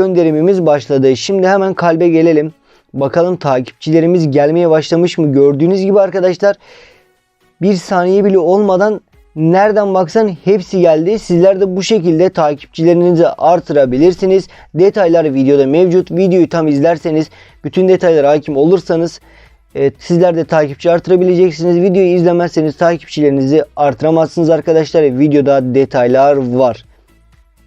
Gönderimimiz başladı. Şimdi hemen kalbe gelelim. Bakalım takipçilerimiz gelmeye başlamış mı? Gördüğünüz gibi arkadaşlar bir saniye bile olmadan nereden baksan hepsi geldi. Sizler de bu şekilde takipçilerinizi artırabilirsiniz. Detaylar videoda mevcut. Videoyu tam izlerseniz bütün detaylara hakim olursanız Evet, sizler de takipçi artırabileceksiniz. Videoyu izlemezseniz takipçilerinizi artıramazsınız arkadaşlar. Videoda detaylar var.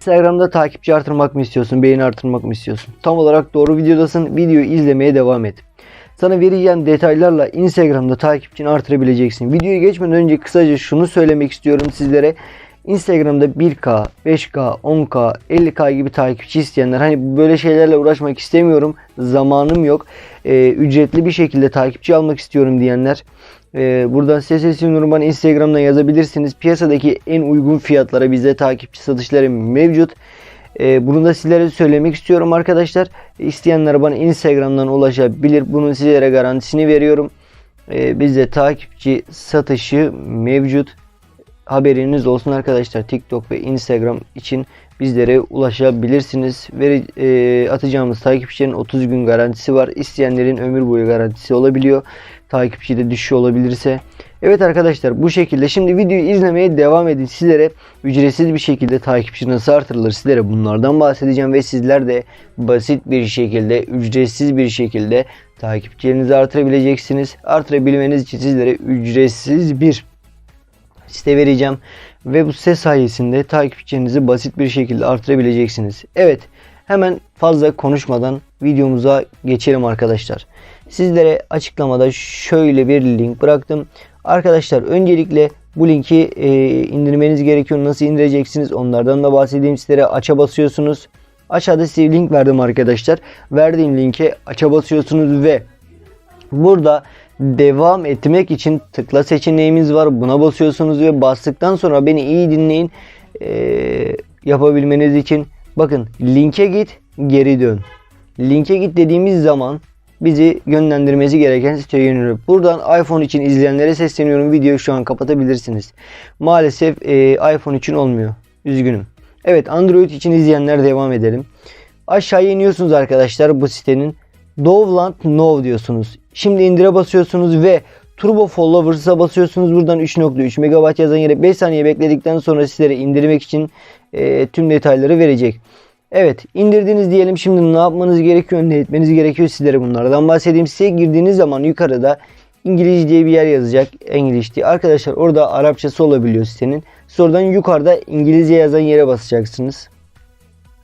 Instagram'da takipçi artırmak mı istiyorsun? Beğeni artırmak mı istiyorsun? Tam olarak doğru videodasın. Videoyu izlemeye devam et. Sana vereceğim detaylarla Instagram'da takipçini artırabileceksin. Videoya geçmeden önce kısaca şunu söylemek istiyorum sizlere. Instagram'da 1K, 5K, 10K, 50K gibi takipçi isteyenler hani böyle şeylerle uğraşmak istemiyorum. Zamanım yok. Ee, ücretli bir şekilde takipçi almak istiyorum diyenler ee, size sesleniyorum bana Instagram'dan yazabilirsiniz. Piyasadaki en uygun fiyatlara bize takipçi satışları mevcut. Ee, bunu da sizlere söylemek istiyorum arkadaşlar. İsteyenler bana Instagram'dan ulaşabilir. Bunun sizlere garantisini veriyorum. Ee, bizde takipçi satışı mevcut. Haberiniz olsun arkadaşlar. TikTok ve Instagram için bizlere ulaşabilirsiniz. Veri, e, atacağımız takipçilerin 30 gün garantisi var. İsteyenlerin ömür boyu garantisi olabiliyor. Takipçide düşüş olabilirse. Evet arkadaşlar bu şekilde. Şimdi videoyu izlemeye devam edin. Sizlere ücretsiz bir şekilde takipçi nasıl artırılır sizlere bunlardan bahsedeceğim. Ve sizler de basit bir şekilde ücretsiz bir şekilde takipçilerinizi artırabileceksiniz. Artırabilmeniz için sizlere ücretsiz bir site vereceğim. Ve bu site sayesinde takipçilerinizi basit bir şekilde artırabileceksiniz. Evet hemen fazla konuşmadan videomuza geçelim arkadaşlar. Sizlere açıklamada şöyle bir link bıraktım. Arkadaşlar öncelikle bu linki e, indirmeniz gerekiyor. Nasıl indireceksiniz onlardan da bahsedeyim sizlere. Aça basıyorsunuz. Aşağıda size link verdim arkadaşlar. Verdiğim linke aça basıyorsunuz ve burada devam etmek için tıkla seçeneğimiz var. Buna basıyorsunuz ve bastıktan sonra beni iyi dinleyin. Ee, yapabilmeniz için bakın linke git geri dön. Linke git dediğimiz zaman bizi yönlendirmesi gereken siteye yöneliyor. Buradan iPhone için izleyenlere sesleniyorum. Videoyu şu an kapatabilirsiniz. Maalesef e, iPhone için olmuyor. Üzgünüm. Evet Android için izleyenler devam edelim. Aşağıya iniyorsunuz arkadaşlar bu sitenin. Dovland Now diyorsunuz. Şimdi indire basıyorsunuz ve Turbo Followers'a basıyorsunuz. Buradan 3.3 MB yazan yere 5 saniye bekledikten sonra sizlere indirmek için e, tüm detayları verecek. Evet indirdiniz diyelim şimdi ne yapmanız gerekiyor ne etmeniz gerekiyor sizlere bunlardan bahsedeyim. Size girdiğiniz zaman yukarıda İngiliz diye bir yer yazacak. İngiliz diye. Arkadaşlar orada Arapçası olabiliyor sitenin. Sonradan yukarıda İngilizce yazan yere basacaksınız.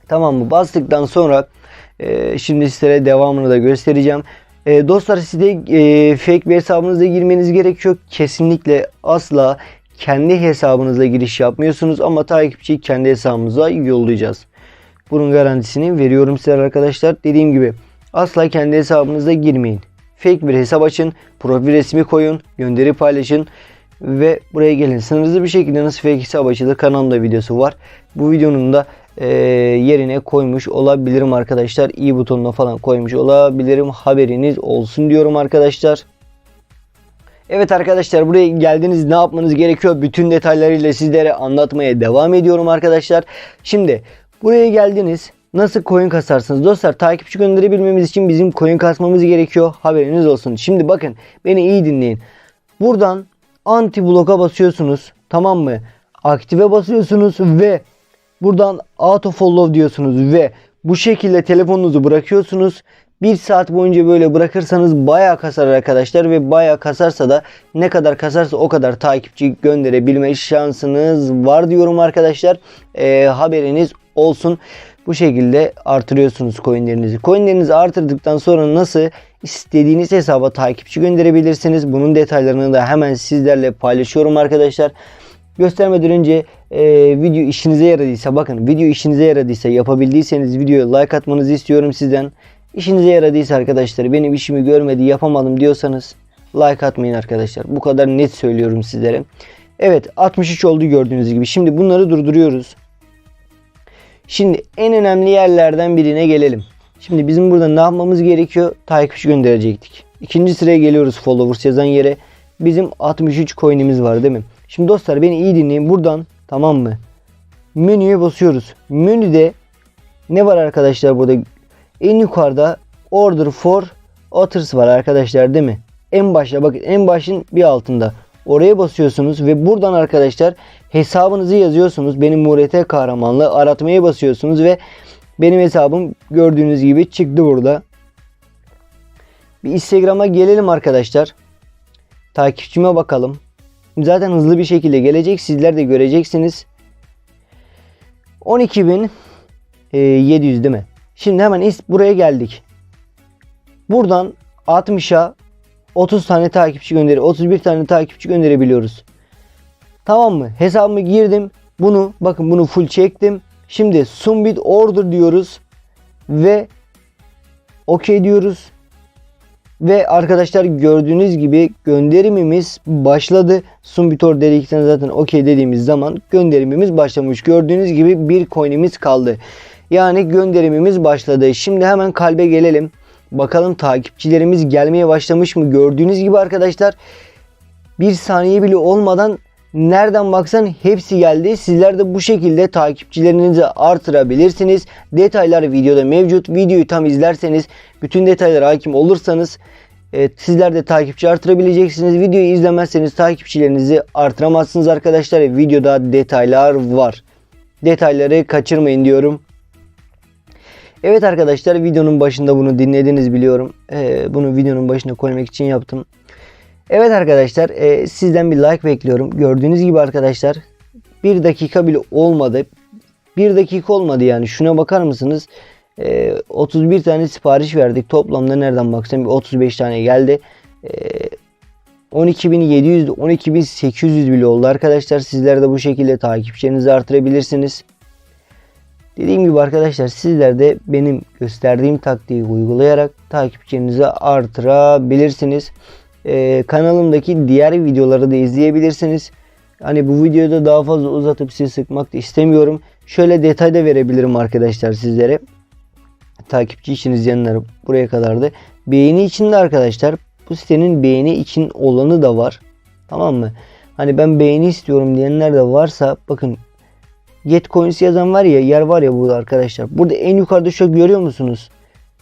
Tamam mı? Bastıktan sonra e, şimdi sizlere devamını da göstereceğim. E, dostlar size e, fake bir hesabınızla girmeniz gerekiyor. Kesinlikle asla kendi hesabınızla giriş yapmıyorsunuz ama takipçiyi kendi hesabımıza yollayacağız. Bunun garantisini veriyorum size arkadaşlar. Dediğim gibi asla kendi hesabınıza girmeyin. Fake bir hesap açın, profil resmi koyun, gönderi paylaşın ve buraya gelin. Sınırsız bir şekilde nasıl fake hesap açılır kanalımda videosu var. Bu videonun da e, yerine koymuş olabilirim arkadaşlar. i butonuna falan koymuş olabilirim. Haberiniz olsun diyorum arkadaşlar. Evet arkadaşlar buraya geldiniz ne yapmanız gerekiyor bütün detaylarıyla sizlere anlatmaya devam ediyorum arkadaşlar. Şimdi buraya geldiniz nasıl coin kasarsınız dostlar takipçi gönderebilmemiz için bizim coin kasmamız gerekiyor haberiniz olsun. Şimdi bakın beni iyi dinleyin. Buradan anti bloka basıyorsunuz tamam mı? Aktive basıyorsunuz ve buradan auto follow diyorsunuz ve bu şekilde telefonunuzu bırakıyorsunuz. Bir saat boyunca böyle bırakırsanız bayağı kasar arkadaşlar ve bayağı kasarsa da ne kadar kasarsa o kadar takipçi gönderebilme şansınız var diyorum arkadaşlar. Ee, haberiniz olsun. Bu şekilde artırıyorsunuz coinlerinizi. Coinlerinizi artırdıktan sonra nasıl istediğiniz hesaba takipçi gönderebilirsiniz. Bunun detaylarını da hemen sizlerle paylaşıyorum arkadaşlar. Göstermeden önce e, video işinize yaradıysa bakın video işinize yaradıysa yapabildiyseniz videoya like atmanızı istiyorum sizden. İşinize yaradıysa arkadaşlar benim işimi görmedi yapamadım diyorsanız like atmayın arkadaşlar. Bu kadar net söylüyorum sizlere. Evet 63 oldu gördüğünüz gibi. Şimdi bunları durduruyoruz. Şimdi en önemli yerlerden birine gelelim. Şimdi bizim burada ne yapmamız gerekiyor? Takipçi gönderecektik. İkinci sıraya geliyoruz followers yazan yere. Bizim 63 coin'imiz var değil mi? Şimdi dostlar beni iyi dinleyin. Buradan tamam mı? Menüye basıyoruz. Menüde Ne var arkadaşlar burada? En yukarıda Order for Others var arkadaşlar değil mi? En başta bakın en başın bir altında. Oraya basıyorsunuz ve buradan arkadaşlar hesabınızı yazıyorsunuz. Benim MRT kahramanlığı aratmaya basıyorsunuz ve benim hesabım gördüğünüz gibi çıktı burada. Bir Instagram'a gelelim arkadaşlar. Takipçime bakalım. Zaten hızlı bir şekilde gelecek. Sizler de göreceksiniz. 12.700 değil mi? Şimdi hemen buraya geldik. Buradan 60'a 30 tane takipçi gönderi, 31 tane takipçi gönderebiliyoruz. Tamam mı? Hesabımı girdim. Bunu bakın bunu full çektim. Şimdi submit order diyoruz ve OK diyoruz. Ve arkadaşlar gördüğünüz gibi gönderimimiz başladı. Sumbitor dedikten zaten OK dediğimiz zaman gönderimimiz başlamış. Gördüğünüz gibi bir coin'imiz kaldı. Yani gönderimimiz başladı. Şimdi hemen kalbe gelelim. Bakalım takipçilerimiz gelmeye başlamış mı? Gördüğünüz gibi arkadaşlar bir saniye bile olmadan nereden baksan hepsi geldi. Sizler de bu şekilde takipçilerinizi artırabilirsiniz. Detaylar videoda mevcut. Videoyu tam izlerseniz bütün detaylara hakim olursanız e, sizler de takipçi artırabileceksiniz. Videoyu izlemezseniz takipçilerinizi artıramazsınız arkadaşlar. Videoda detaylar var. Detayları kaçırmayın diyorum. Evet arkadaşlar videonun başında bunu dinlediniz biliyorum. Ee, bunu videonun başına koymak için yaptım. Evet arkadaşlar e, sizden bir like bekliyorum. Gördüğünüz gibi arkadaşlar bir dakika bile olmadı. Bir dakika olmadı yani şuna bakar mısınız? E, 31 tane sipariş verdik. Toplamda nereden baksam bir 35 tane geldi. E, 12.700 12.800 bile oldu arkadaşlar. Sizler de bu şekilde takipçilerinizi artırabilirsiniz. Dediğim gibi arkadaşlar sizler de benim gösterdiğim taktiği uygulayarak takipçinizi artırabilirsiniz. Ee, kanalımdaki diğer videoları da izleyebilirsiniz. Hani bu videoda daha fazla uzatıp sizi sıkmak da istemiyorum. Şöyle detay da verebilirim arkadaşlar sizlere. Takipçi için izleyenler buraya kadardı. Beğeni için de arkadaşlar bu sitenin beğeni için olanı da var. Tamam mı? Hani ben beğeni istiyorum diyenler de varsa bakın Get Coins yazan var ya yer var ya burada arkadaşlar. Burada en yukarıda şu görüyor musunuz?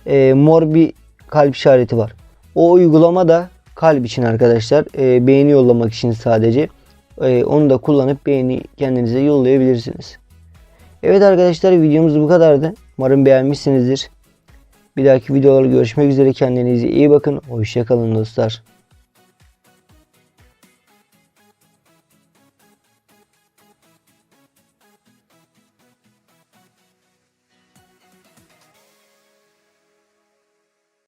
Ee, mor bir kalp işareti var. O uygulama da kalp için arkadaşlar. Ee, beğeni yollamak için sadece. Ee, onu da kullanıp beğeni kendinize yollayabilirsiniz. Evet arkadaşlar videomuz bu kadardı. Umarım beğenmişsinizdir. Bir dahaki videolarda görüşmek üzere. Kendinize iyi bakın. Hoşçakalın dostlar.